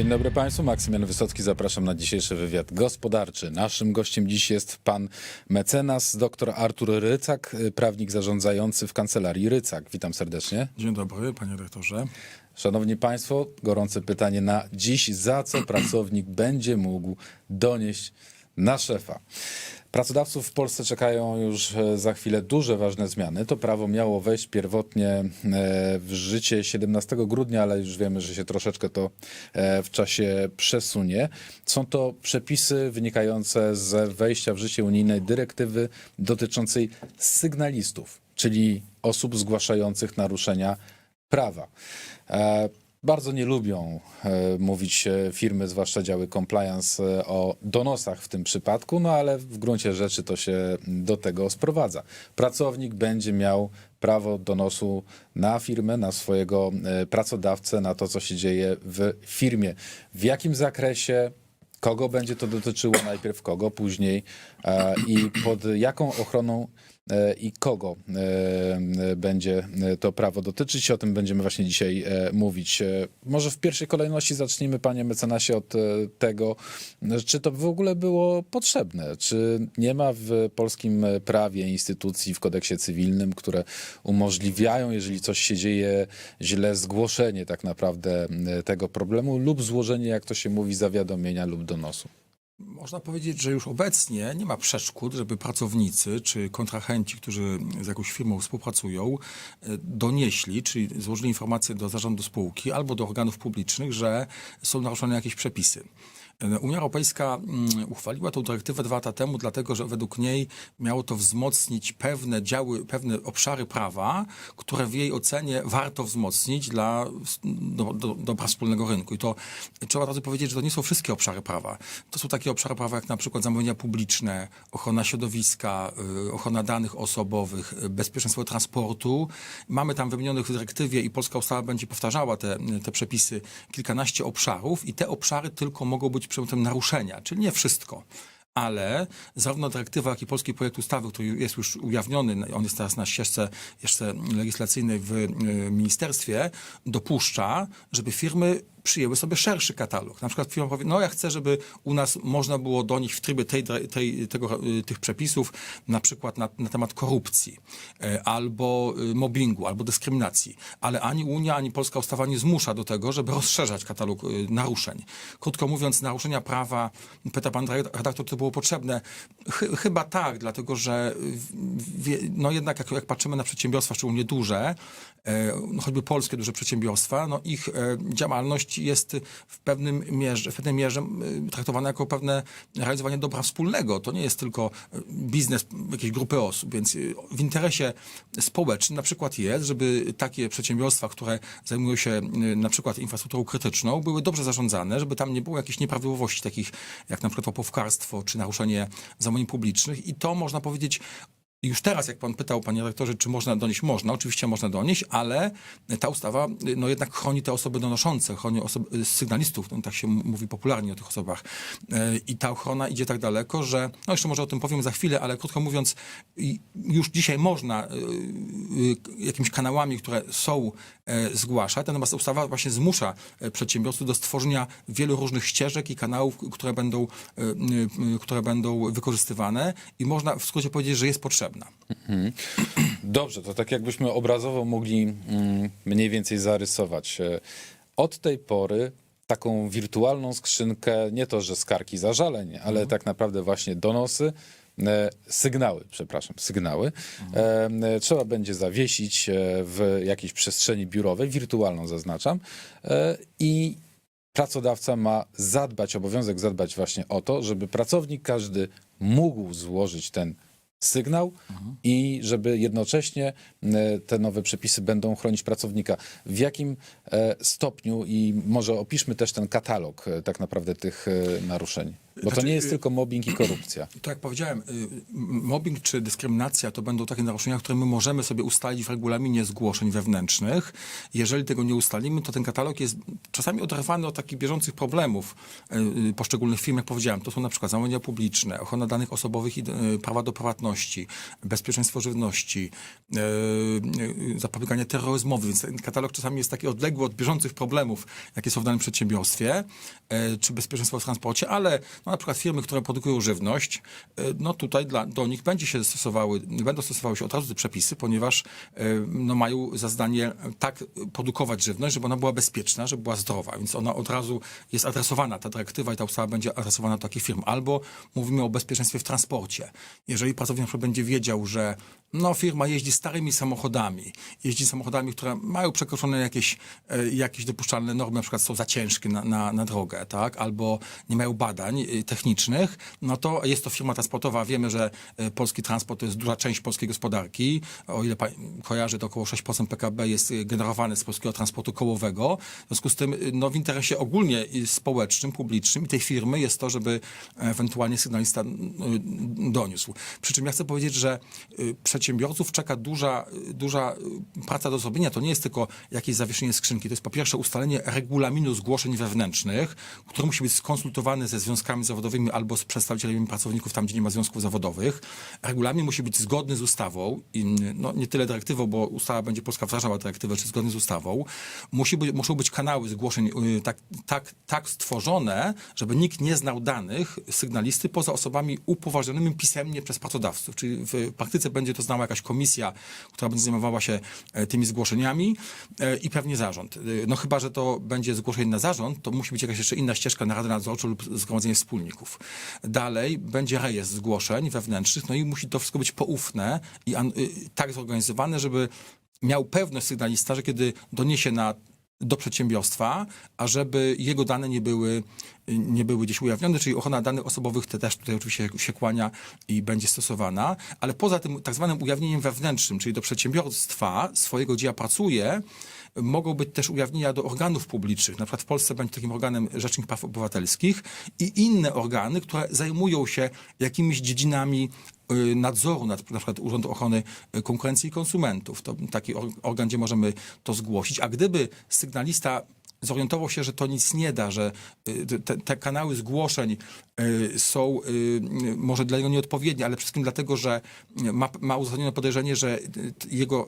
Dzień dobry Państwu, Maksymian Wysocki, zapraszam na dzisiejszy wywiad gospodarczy. Naszym gościem dziś jest pan mecenas dr Artur Rycak, prawnik zarządzający w kancelarii Rycak. Witam serdecznie. Dzień dobry, panie rektorze. Szanowni Państwo, gorące pytanie na dziś. Za co pracownik będzie mógł donieść na szefa? Pracodawców w Polsce czekają już e, za chwilę duże, ważne zmiany. To prawo miało wejść pierwotnie e, w życie 17 grudnia, ale już wiemy, że się troszeczkę to e, w czasie przesunie. Są to przepisy wynikające z wejścia w życie unijnej dyrektywy dotyczącej sygnalistów, czyli osób zgłaszających naruszenia prawa. Bardzo nie lubią e, mówić e, firmy, zwłaszcza działy compliance, e, o donosach w tym przypadku, no ale w gruncie rzeczy to się do tego sprowadza. Pracownik będzie miał prawo donosu na firmę, na swojego pracodawcę, na to, co się dzieje w firmie. W jakim zakresie, kogo będzie to dotyczyło, najpierw kogo, później i pod jaką ochroną i kogo e, e, będzie e, to prawo dotyczyć. O tym będziemy właśnie dzisiaj e, mówić. E, Może w pierwszej kolejności zacznijmy, panie mecenasie, od e, tego, czy to w ogóle było potrzebne. Czy nie ma w polskim e, prawie instytucji, w kodeksie cywilnym, które umożliwiają, jeżeli coś się dzieje źle, zgłoszenie tak naprawdę e, tego problemu lub złożenie, jak to się mówi, zawiadomienia lub donosu. Można powiedzieć, że już obecnie nie ma przeszkód, żeby pracownicy czy kontrahenci, którzy z jakąś firmą współpracują, e, donieśli, czyli złożyli informację do zarządu spółki albo do organów publicznych, że są naruszone jakieś przepisy. Unia Europejska mm, uchwaliła tą dyrektywę dwa lata temu, dlatego że według niej miało to wzmocnić pewne działy, pewne obszary prawa, które w jej ocenie warto wzmocnić dla do, do, dobra wspólnego rynku. I to trzeba razu powiedzieć, że to nie są wszystkie obszary prawa. To są takie obszary prawa jak na przykład zamówienia publiczne, ochrona środowiska, y, ochrona danych osobowych, y, bezpieczeństwo transportu. Mamy tam wymienionych w dyrektywie i polska ustawa będzie powtarzała te, te przepisy kilkanaście obszarów i te obszary tylko mogą być przedmiotem naruszenia, czyli nie wszystko. Ale zarówno dyrektywa, jak i polski projekt ustawy, który jest już ujawniony, on jest teraz na ścieżce jeszcze legislacyjnej w y, ministerstwie, dopuszcza, żeby firmy przyjęły sobie szerszy katalog. Na przykład firma powie, no ja chcę, żeby u nas można było donieść w trybie tej, tej, tego, y, tych przepisów na przykład na, na temat korupcji, e, albo y, mobbingu, albo dyskryminacji. Ale ani Unia, ani polska ustawa nie zmusza do tego, żeby rozszerzać katalog naruszeń. Krótko mówiąc, naruszenia prawa, pyta pan redaktor, to było potrzebne? Chy, chyba tak, dlatego że wie, no jednak jak, jak patrzymy na przedsiębiorstwa, szczególnie duże, e, choćby polskie duże przedsiębiorstwa, no ich e, jest w pewnym mierze, w pewnej mierze e, traktowana jako pewne realizowanie dobra wspólnego. To nie jest tylko e, biznes jakiejś grupy osób, więc e, w interesie społecznym na przykład jest, żeby takie przedsiębiorstwa, które zajmują się na przykład infrastrukturą krytyczną, były dobrze zarządzane, żeby tam nie było jakichś nieprawidłowości takich jak na przykład łapówkarstwo czy naruszenie zamówień publicznych i to można powiedzieć już teraz, jak pan pytał, panie rektorze, czy można donieść? Można, oczywiście można donieść, ale ta ustawa no jednak chroni te osoby donoszące, chroni osoby, sygnalistów, no, tak się mówi popularnie o tych osobach. E, I ta ochrona idzie tak daleko, że, no jeszcze może o tym powiem za chwilę, ale krótko mówiąc, już dzisiaj można y, y, jakimiś kanałami, które są, e, zgłaszać, natomiast ustawa właśnie zmusza e, przedsiębiorców do stworzenia wielu różnych ścieżek i kanałów, które będą, e, y, y, które będą wykorzystywane i można w skrócie powiedzieć, że jest potrzebna. Dobrze, to tak jakbyśmy obrazowo mogli mm, mniej więcej zarysować. E, Od tej pory taką wirtualną skrzynkę, nie to, że skargi zażaleń, ale tak naprawdę właśnie donosy, e, sygnały, przepraszam, sygnały, e, e, trzeba będzie zawiesić w jakiejś przestrzeni biurowej, wirtualną zaznaczam, e, i pracodawca ma zadbać, obowiązek zadbać właśnie o to, żeby pracownik każdy mógł złożyć ten sygnał i żeby jednocześnie e, te nowe przepisy będą chronić pracownika. W jakim e, stopniu i może opiszmy też ten katalog e, tak naprawdę tych naruszeń? Bo to Znaczy, nie jest y- tylko mobbing i korupcja. Tak jak powiedziałem, y, mobbing czy dyskryminacja to będą takie naruszenia, które my możemy sobie ustalić w regulaminie zgłoszeń wewnętrznych. Jeżeli tego nie ustalimy, to ten katalog jest czasami oderwany od takich bieżących problemów y, poszczególnych firm, jak powiedziałem. To są na przykład zamówienia publiczne, ochrona danych osobowych i prawa do prywatności, bezpieczeństwo żywności, zapobieganie terroryzmowi, więc ten katalog czasami jest taki odległy od bieżących problemów, jakie są w danym przedsiębiorstwie, czy bezpieczeństwo w transporcie, ale no, na przykład firmy, które produkują żywność, e, no tutaj dla, do nich będzie się stosowały, będą stosowały się od razu te przepisy, ponieważ e, no, mają za zadanie tak produkować żywność, żeby ona była bezpieczna, żeby była zdrowa, więc ona od razu jest adresowana, ta dyrektywa i ta ustawa będzie adresowana do takich firm. Albo mówimy o bezpieczeństwie w transporcie. Jeżeli pracownik będzie wiedział, że no, firma jeździ starymi samochodami, jeździ samochodami, które mają przekroczone jakieś, e, jakieś dopuszczalne normy, na przykład są za ciężkie na, na, na drogę, tak? albo nie mają badań e, technicznych, no to jest to firma transportowa. Wiemy, że e, polski transport to jest duża część polskiej gospodarki. O ile pan kojarzy, to około 6% PKB jest generowane z polskiego transportu kołowego. W związku z tym, no, w interesie ogólnie społecznym, publicznym i tej firmy jest to, żeby ewentualnie sygnalista doniósł. Przy czym ja chcę powiedzieć, że y, przedsiębiorców czeka duża, duża y, praca do zrobienia. To nie jest tylko jakieś zawieszenie skrzynki. To jest po pierwsze ustalenie regulaminu zgłoszeń wewnętrznych, który musi być skonsultowany ze związkami zawodowymi albo z przedstawicielami pracowników tam, gdzie nie ma związków zawodowych. Regulamin musi być zgodny z ustawą. I, no, nie tyle dyrektywą, bo ustawa będzie polska wdrażała dyrektywę, czy zgodny z ustawą. Musi być, muszą być kanały zgłoszeń y, tak, tak, tak stworzone, żeby nikt nie znał danych sygnalisty poza osobami upoważnionymi pisemnie przez pracodawców. Czyli w praktyce będzie to znała jakaś komisja, która będzie zajmowała się e, tymi zgłoszeniami e, i pewnie zarząd. E, No chyba, że to będzie zgłoszenie na zarząd, to musi być jakaś jeszcze inna ścieżka na Radę Nadzorczą lub Zgromadzenie Wspólników. Dalej będzie rejestr zgłoszeń wewnętrznych, no i musi to wszystko być poufne i y, tak zorganizowane, żeby miał pewność sygnalista, że kiedy doniesie na do przedsiębiorstwa, a żeby jego dane nie były, nie były gdzieś ujawnione, czyli ochrona danych osobowych te też tutaj oczywiście się kłania i będzie stosowana, ale poza tym tak zwanym ujawnieniem wewnętrznym, czyli do przedsiębiorstwa swojego, gdzie ja pracuję, mogą być też ujawnienia do organów publicznych. Na przykład w Polsce będzie takim organem Rzecznik Praw Obywatelskich i inne organy, które zajmują się jakimiś dziedzinami nadzoru nad na przykład Urząd Ochrony Konkurencji i Konsumentów. To taki or- organ, gdzie możemy to zgłosić. A gdyby sygnalista zorientował się, że to nic nie da, że y, te, te kanały zgłoszeń y, są y, może dla niego nieodpowiednie, ale przede wszystkim dlatego, że ma, ma uzasadnione podejrzenie, że jego,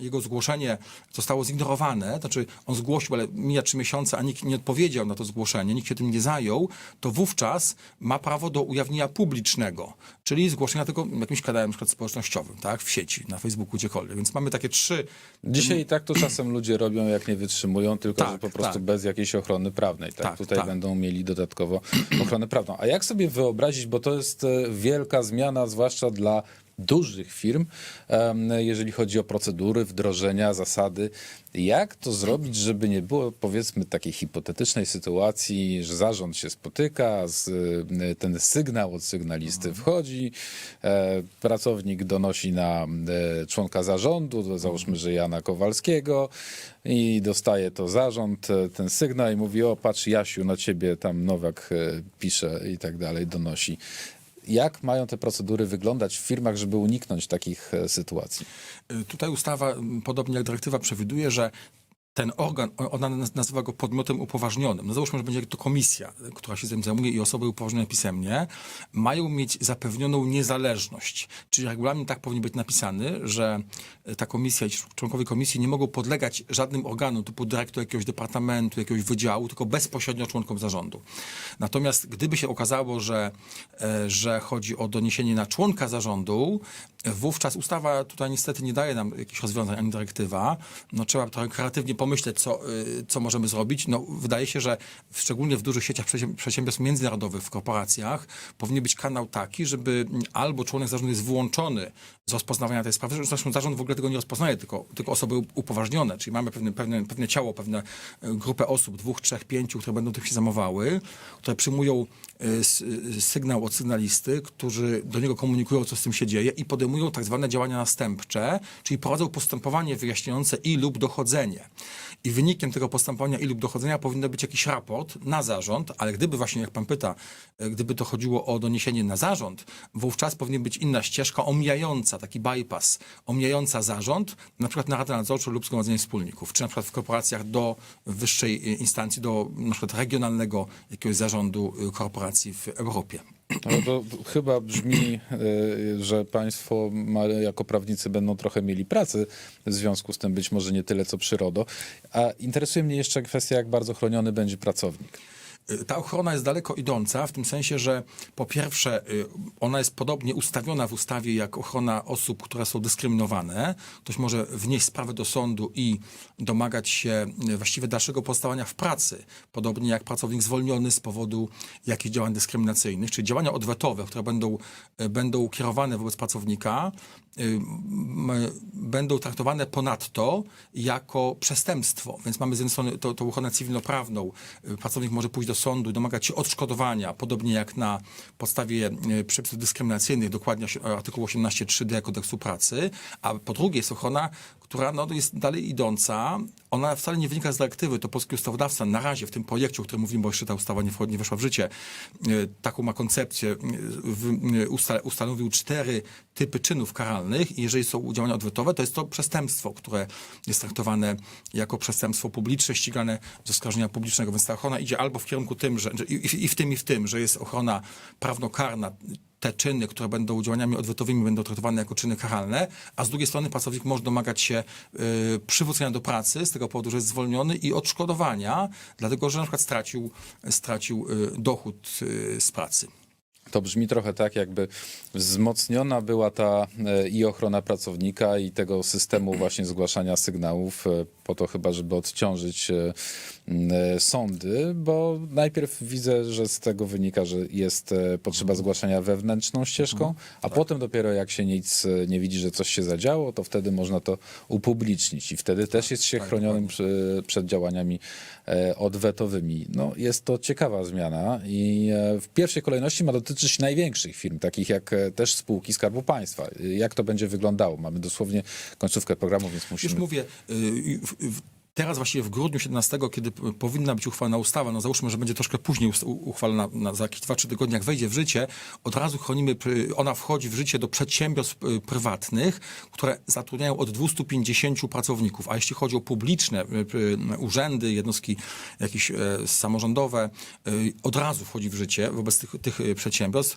jego zgłoszenie zostało zignorowane, znaczy on zgłosił, ale mija trzy miesiące, a nikt nie odpowiedział na to zgłoszenie, nikt się tym nie zajął, to wówczas ma prawo do ujawnienia publicznego, czyli zgłoszenia tego jakimś kanałem na przykład społecznościowym, tak, w sieci, na Facebooku, gdziekolwiek. Więc mamy takie trzy Dzisiaj i tak to czasem ludzie robią, jak nie wytrzymują, tylko Tak, że po prostu tak. bez jakiejś ochrony prawnej. Tak? Tak, Tutaj tak. będą mieli dodatkowo ochronę prawną. A jak sobie wyobrazić, bo to jest e, wielka zmiana, zwłaszcza dla dużych firm, jeżeli chodzi o procedury, wdrożenia, zasady. Jak to zrobić, żeby nie było, powiedzmy, takiej hipotetycznej sytuacji, że zarząd się spotyka, z, e, ten sygnał od sygnalisty wchodzi, e, pracownik donosi na e, członka zarządu, załóżmy, że Jana Kowalskiego i dostaje to zarząd, e, ten sygnał i mówi, o patrz Jasiu, na ciebie tam Nowak pisze i tak dalej, donosi. Jak mają te procedury wyglądać w firmach, żeby uniknąć takich e, sytuacji? Y, Tutaj ustawa, podobnie jak dyrektywa, przewiduje, że ten organ, ona naz- nazywa go podmiotem upoważnionym. No załóżmy, że będzie to komisja, która się tym zajmuje i osoby upoważnione pisemnie, mają mieć zapewnioną niezależność. Czyli regulamin tak powinien być napisany, że y, ta komisja i członkowie komisji nie mogą podlegać żadnym organom, typu dyrektor jakiegoś departamentu, jakiegoś wydziału, tylko bezpośrednio członkom zarządu. Natomiast gdyby się okazało, że, e, że chodzi o doniesienie na członka zarządu, e, wówczas ustawa tutaj niestety nie daje nam jakichś rozwiązań ani dyrektywa. No, trzeba trochę kreatywnie pomyśleć, co, y, co możemy zrobić. No, wydaje się, że szczególnie w dużych sieciach przedsięb- przedsiębiorstw międzynarodowych, w korporacjach, powinien być kanał taki, żeby mm, albo członek zarządu jest wyłączony z rozpoznawania tej sprawy, zresztą zarząd w ogóle tego nie rozpoznaje, tylko, tylko osoby upoważnione, czyli mamy pewne, pewne, pewne ciało, pewne e, grupę osób, dwóch, trzech, pięciu, które będą tym się zajmowały, które przyjmują e, sygnał od sygnalisty, którzy do niego komunikują, co z tym się dzieje i podejmują tak zwane działania następcze, czyli prowadzą postępowanie wyjaśniające i lub dochodzenie. I wynikiem tego postępowania i lub dochodzenia powinno być jakiś raport na zarząd, ale gdyby właśnie, jak pan pyta, e, gdyby to chodziło o doniesienie na zarząd, wówczas powinna być inna ścieżka omijająca, taki bypass, omijająca zarząd, na przykład na Radę Nadzorczą lub Zgromadzenie Wspólników, czy na przykład w korporacjach do wyższej e, instancji, do na przykład regionalnego jakiegoś zarządu e, korporacji w Europie. No to chyba brzmi, y, że państwo jako prawnicy będą trochę mieli pracy w związku z tym, być może nie tyle co przyrodo. A interesuje mnie jeszcze kwestia, jak bardzo chroniony będzie pracownik. Y, Ta ochrona jest daleko idąca, w tym sensie, że po pierwsze, y, ona jest podobnie ustawiona w ustawie jak ochrona osób, które są dyskryminowane. Ktoś może wnieść sprawę do sądu i domagać się y, właściwie dalszego pozostawania w pracy, podobnie jak pracownik zwolniony z powodu jakichś działań dyskryminacyjnych, czyli działania odwetowe, które będą, będą kierowane wobec pracownika, będą traktowane ponadto jako przestępstwo. Więc mamy z jednej strony tą, tą ochronę cywilnoprawną. Pracownik może pójść do sądu i domagać się odszkodowania, podobnie jak na podstawie y, przepisów dyskryminacyjnych, dokładnie artykułu 18.3d kodeksu pracy. A po drugie jest ochrona, która no, jest dalej idąca. Ona wcale nie wynika z dyrektywy. To polski ustawodawca na razie w tym projekcie, o którym mówimy, bo jeszcze ta ustawa nie, wchodzi- nie weszła w życie, y, taką ma koncepcję, w- y, usta, ustanowił cztery typy czynów karalnych i jeżeli są działania odwetowe, to jest to przestępstwo, które jest traktowane jako przestępstwo publiczne, ścigane z oskarżenia publicznego. Więc ta ochrona idzie albo w kierunku tym, że i, i w tym, i w tym, że jest ochrona prawnokarna, te czyny, które będą działaniami odwetowymi, będą traktowane jako czyny karalne, a z drugiej strony pracownik może domagać się y, przywrócenia do pracy z tego powodu, że jest zwolniony i odszkodowania, dlatego że na przykład stracił, stracił y, dochód y, z pracy. To brzmi trochę tak, jakby wzmocniona była ta e, i ochrona pracownika, i tego systemu właśnie zgłaszania sygnałów, e, po to chyba, żeby odciążyć e, sądy, bo najpierw widzę, że z tego wynika, że jest potrzeba zgłaszania wewnętrzną ścieżką, a potem dopiero jak się nic nie widzi, że coś się zadziało, to wtedy można to upublicznić. I wtedy też jest się chronionym przy, przed działaniami odwetowymi. No, jest to ciekawa zmiana i w pierwszej kolejności ma dotyczyć największych firm, takich jak e, też spółki Skarbu Państwa. E, Jak to będzie wyglądało? Mamy dosłownie końcówkę programu, więc Już musimy... mówię, y, teraz właściwie w grudniu 17, kiedy powinna być uchwalona ustawa, no załóżmy, że będzie troszkę później uchwalona, na, za jakieś 2-3 tygodnie, jak wejdzie w życie, od razu chronimy, ona wchodzi w życie do przedsiębiorstw y, prywatnych, które zatrudniają od 250 pracowników, a jeśli chodzi o publiczne y, urzędy, jednostki jakieś e, samorządowe, y, od razu wchodzi w życie wobec tych, tych przedsiębiorstw.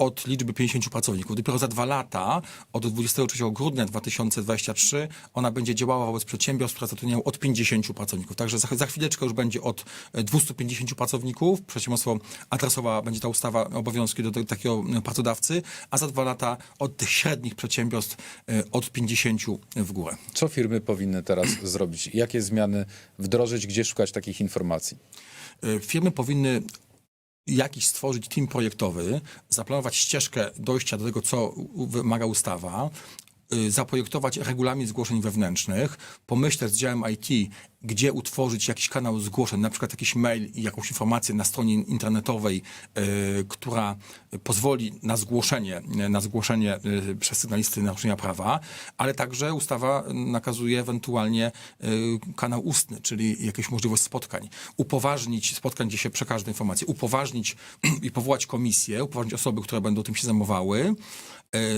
Od liczby 50 pracowników. Dopiero za dwa lata, od 23 grudnia 2023, ona będzie działała wobec przedsiębiorstw, które zatrudniają od 50 pracowników. Także za, za chwileczkę już będzie od e, 250 pracowników. Przedsiębiorstwo adresowała, będzie ta ustawa obowiązki do, do takiego e, pracodawcy, a za dwa lata od tych średnich przedsiębiorstw e, od 50 w górę. Co firmy powinny teraz zrobić? Jakie zmiany wdrożyć? Gdzie szukać takich informacji? E, Firmy powinny jakiś stworzyć team projektowy, zaplanować ścieżkę dojścia do tego, co wymaga ustawa, zaprojektować regulamin zgłoszeń wewnętrznych, pomyśleć z działem IT, gdzie utworzyć jakiś kanał zgłoszeń, na przykład jakiś mail i jakąś informację na stronie internetowej, y, która pozwoli na zgłoszenie, na zgłoszenie y, przez sygnalisty naruszenia prawa, ale także ustawa nakazuje ewentualnie y, kanał ustny, czyli jakąś możliwość spotkań. Upoważnić spotkań, gdzie się przekaże tę informację, upoważnić i powołać komisję, upoważnić osoby, które będą tym się zajmowały, y,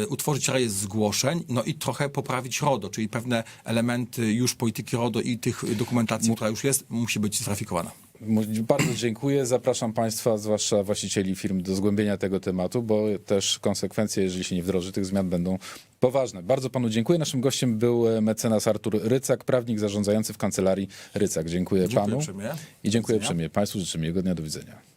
utworzyć rejestr zgłoszeń, no i trochę poprawić RODO, czyli pewne elementy już polityki RODO i tych dokumentacji, która już jest, musi być zweryfikowana. Mu- Bardzo dziękuję. Zapraszam Państwa, zwłaszcza właścicieli firm, do zgłębienia tego tematu, bo też konsekwencje, jeżeli się nie wdroży tych zmian, będą poważne. Bardzo Panu dziękuję. Naszym gościem był e, mecenas Artur Rycak, prawnik zarządzający w kancelarii Rycak. Dziękuję, Dziękuję Panu uprzejmie. i dziękuję uprzejmie. Państwu życzę miłego dnia. Do widzenia.